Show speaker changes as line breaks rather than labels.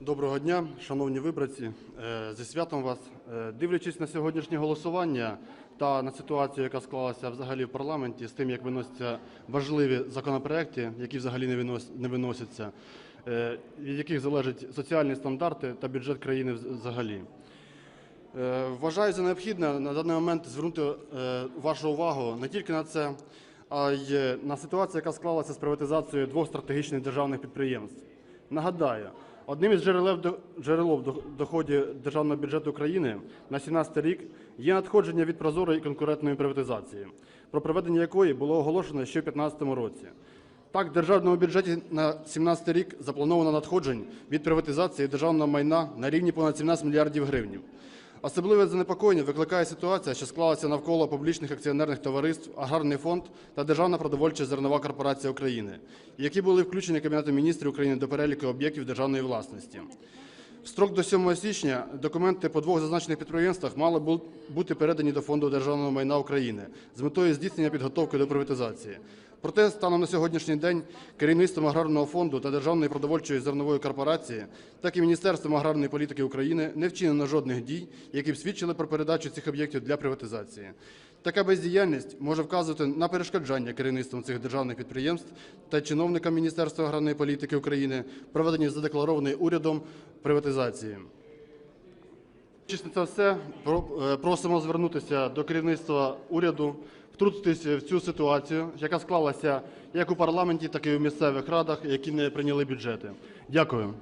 Доброго дня, шановні виборці. Е, Зі святом вас. Е, Дивлячись на сьогоднішнє голосування та на ситуацію, яка склалася взагалі в парламенті, з тим, як виносяться важливі законопроекти, які взагалі не виносяться, е, від яких залежать соціальні стандарти та бюджет країни взагалі. Вважаю за необхідне на даний момент звернути вашу увагу не тільки на це, а й на ситуацію, яка склалася з приватизацією двох стратегічних державних підприємств. Нагадаю, одним із джерел доходів державного бюджету України на 2017 рік є надходження від прозорої конкурентної приватизації, про проведення якої було оголошено ще в 2015 році. Так, в державному бюджеті на 2017 рік заплановано надходжень від приватизації державного майна на рівні понад 17 мільярдів гривень. Особливе занепокоєння викликає ситуація, що склалася навколо публічних акціонерних товариств, аграрний фонд та Державна продовольча зернова корпорація України, які були включені Кабінетом міністрів України до переліку об'єктів державної власності. В строк до 7 січня документи по двох зазначених підприємствах мали бути передані до Фонду державного майна України з метою здійснення підготовки до приватизації. Проте, станом на сьогоднішній день, керівництвом аграрного фонду та Державної продовольчої зернової корпорації, так і Міністерством аграрної політики України не вчинено жодних дій, які б свідчили про передачу цих об'єктів для приватизації. Така бездіяльність може вказувати на перешкоджання керівництвом цих державних підприємств та чиновникам Міністерства аграрної політики України проведення задекларованої урядом приватизації. Чесно, це все. Е, Просимо звернутися до керівництва уряду, втрутитися в цю ситуацію, яка склалася як у парламенті, так і у місцевих радах, які не прийняли бюджети. Дякую.